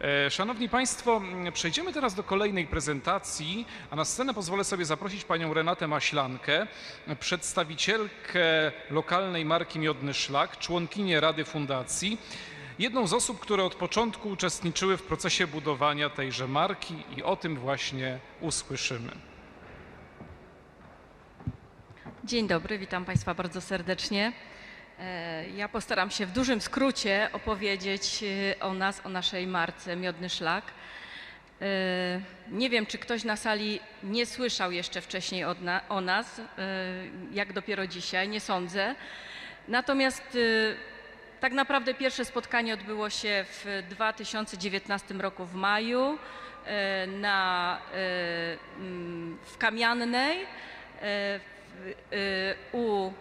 E, Szanowni Państwo, przejdziemy teraz do kolejnej prezentacji, a na scenę pozwolę sobie zaprosić panią Renatę Maślankę, przedstawicielkę lokalnej marki Miodny Szlak, członkinię Rady Fundacji, jedną z osób, które od początku uczestniczyły w procesie budowania tejże marki i o tym właśnie usłyszymy. Dzień dobry, witam Państwa bardzo serdecznie. E, Ja postaram się w dużym skrócie opowiedzieć e, o nas, o naszej marce Miodny Szlak. E, Nie wiem, czy ktoś na sali nie słyszał jeszcze wcześniej o nas, jak dopiero dzisiaj, nie sądzę. Natomiast tak naprawdę pierwsze spotkanie odbyło się w 2019 roku w maju na, w Kamiannej u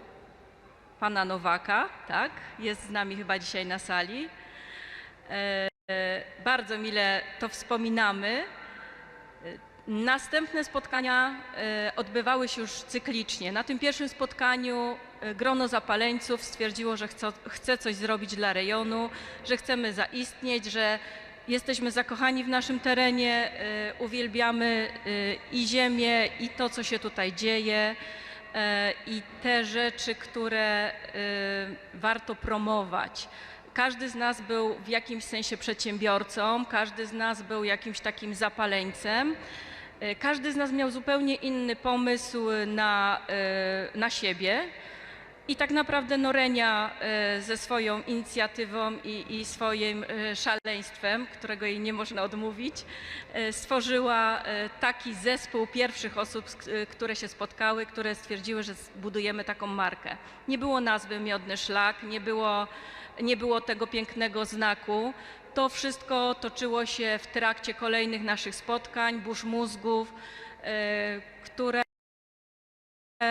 pana Nowaka, tak? Jest z nami chyba dzisiaj na sali. E, e, Bardzo mile to wspominamy. E, Następne spotkania odbywały się już cyklicznie. Na tym pierwszym spotkaniu grono zapaleńców stwierdziło, że chce, coś zrobić dla rejonu, że chcemy zaistnieć, że jesteśmy zakochani w naszym terenie, uwielbiamy i ziemię, i to, co się tutaj dzieje, i te rzeczy, które e, warto promować. Każdy z nas był w jakimś sensie przedsiębiorcą, każdy z nas był jakimś takim zapaleńcem. E, Każdy z nas miał zupełnie inny pomysł na, e, na siebie. I tak naprawdę Norenia e, ze swoją inicjatywą i, i swoim e, szaleństwem, którego jej nie można odmówić, e, stworzyła taki zespół pierwszych osób, które się spotkały, które stwierdziły, że zbudujemy taką markę. Nie było nazwy Miodny Szlak, nie było, nie było tego pięknego znaku. To wszystko toczyło się w trakcie kolejnych naszych spotkań, burz mózgów, które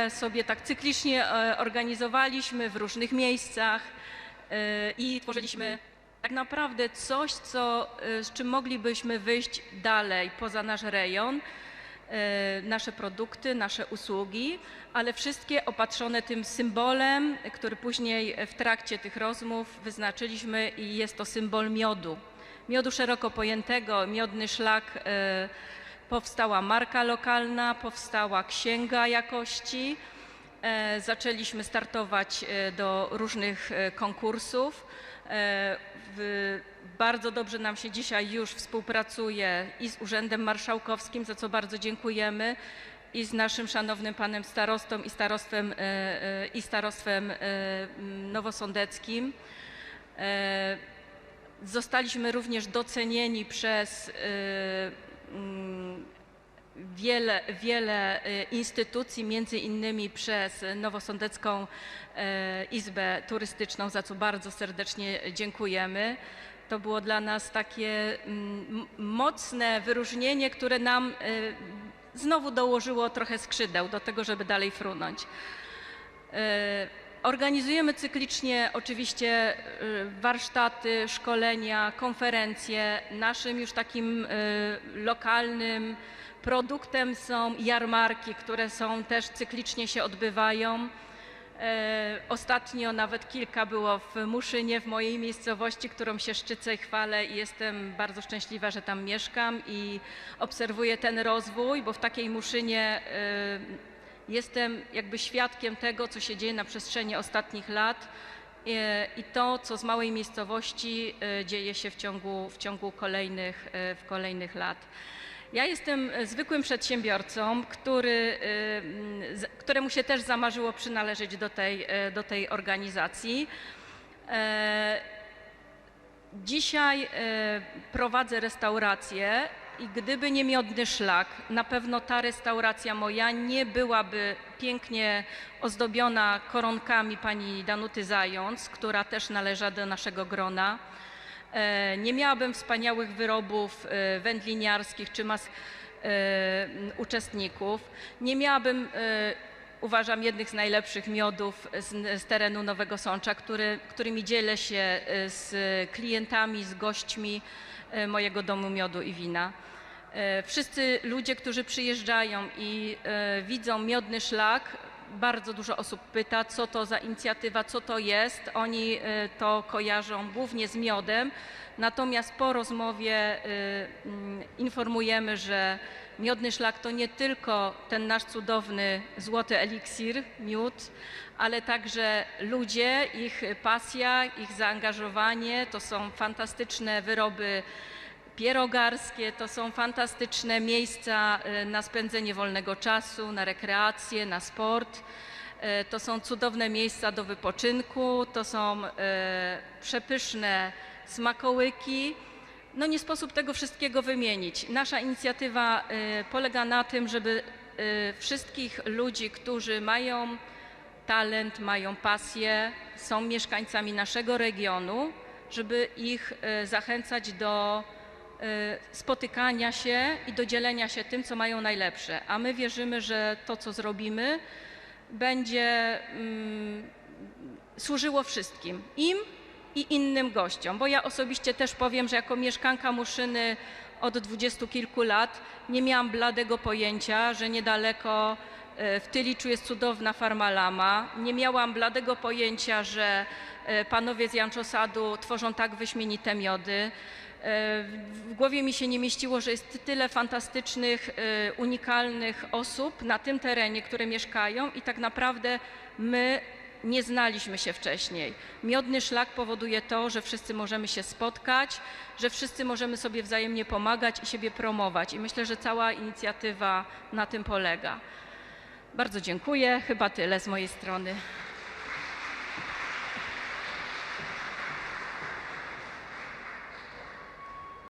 sobie tak cyklicznie e, organizowaliśmy w różnych miejscach e, i tworzyliśmy tak naprawdę coś, co, e, z czym moglibyśmy wyjść dalej poza nasz rejon, e, nasze produkty, nasze usługi, ale wszystkie opatrzone tym symbolem, który później w trakcie tych rozmów wyznaczyliśmy i jest to symbol miodu. Miodu szeroko pojętego, miodny szlak. Powstała marka lokalna, powstała księga jakości. E, Zaczęliśmy startować e, do różnych e, konkursów. Bardzo dobrze nam się dzisiaj już współpracuje i z Urzędem Marszałkowskim, za co bardzo dziękujemy, i z naszym szanownym panem starostą i starostwem, i starostwem nowosądeckim. Zostaliśmy również docenieni przez wiele, wiele y, instytucji, między innymi przez Nowosądecką e, Izbę Turystyczną, za co bardzo serdecznie dziękujemy. To było dla nas takie mm, mocne wyróżnienie, które nam y, znowu dołożyło trochę skrzydeł do tego, żeby dalej frunąć. Organizujemy cyklicznie oczywiście warsztaty, szkolenia, konferencje. Naszym już takim lokalnym produktem są jarmarki, które są też cyklicznie się odbywają. E, Ostatnio nawet kilka było w Muszynie, w mojej miejscowości, którą się szczycę i chwalę i jestem bardzo szczęśliwa, że tam mieszkam i obserwuję ten rozwój, bo w takiej Muszynie e, jestem jakby świadkiem tego, co się dzieje na przestrzeni ostatnich lat e, i to, co z małej miejscowości dzieje się w ciągu, w ciągu kolejnych, w kolejnych lat. Ja jestem e, zwykłym przedsiębiorcą, który, e, któremu się też zamarzyło przynależeć do tej, e, do tej organizacji. Dzisiaj prowadzę restaurację i gdyby nie miodny szlak, na pewno ta restauracja moja nie byłaby pięknie ozdobiona koronkami pani Danuty Zając, która też należa do naszego grona. E, Nie miałabym wspaniałych wyrobów e, wędliniarskich czy mas e, uczestników. Nie miałabym, uważam, jednych z najlepszych miodów z, z terenu Nowego Sącza, który, którymi dzielę się z klientami, z gośćmi mojego domu miodu i wina. Wszyscy ludzie, którzy przyjeżdżają i widzą miodny szlak, bardzo dużo osób pyta, co to za inicjatywa, co to jest. Oni y, to kojarzą głównie z miodem, natomiast po rozmowie y, mm, informujemy, że miodny szlak to nie tylko ten nasz cudowny złoty eliksir, miód, ale także ludzie, ich pasja, ich zaangażowanie. To są fantastyczne wyroby pierogarskie, to są fantastyczne miejsca y, na spędzenie wolnego czasu, na rekreację, na sport. Y, To są cudowne miejsca do wypoczynku, to są y, przepyszne smakołyki. No nie sposób tego wszystkiego wymienić. Nasza inicjatywa polega na tym, żeby wszystkich ludzi, którzy mają talent, mają pasję, są mieszkańcami naszego regionu, żeby ich zachęcać do spotykania się i do dzielenia się tym, co mają najlepsze. A my wierzymy, że to, co zrobimy, będzie mm, służyło wszystkim. Im i innym gościom. Bo ja osobiście też powiem, że jako mieszkanka Muszyny od dwudziestu kilku lat nie miałam bladego pojęcia, że niedaleko e, w Tyliczu jest cudowna farma Lama. Nie miałam bladego pojęcia, że e, panowie z Janczosadu tworzą tak wyśmienite miody. E, W głowie mi się nie mieściło, że jest tyle fantastycznych, e, unikalnych osób na tym terenie, które mieszkają i tak naprawdę my nie znaliśmy się wcześniej. Miodny szlak powoduje to, że wszyscy możemy się spotkać, że wszyscy możemy sobie wzajemnie pomagać i siebie promować. I myślę, że cała inicjatywa na tym polega. Bardzo dziękuję. Chyba tyle z mojej strony.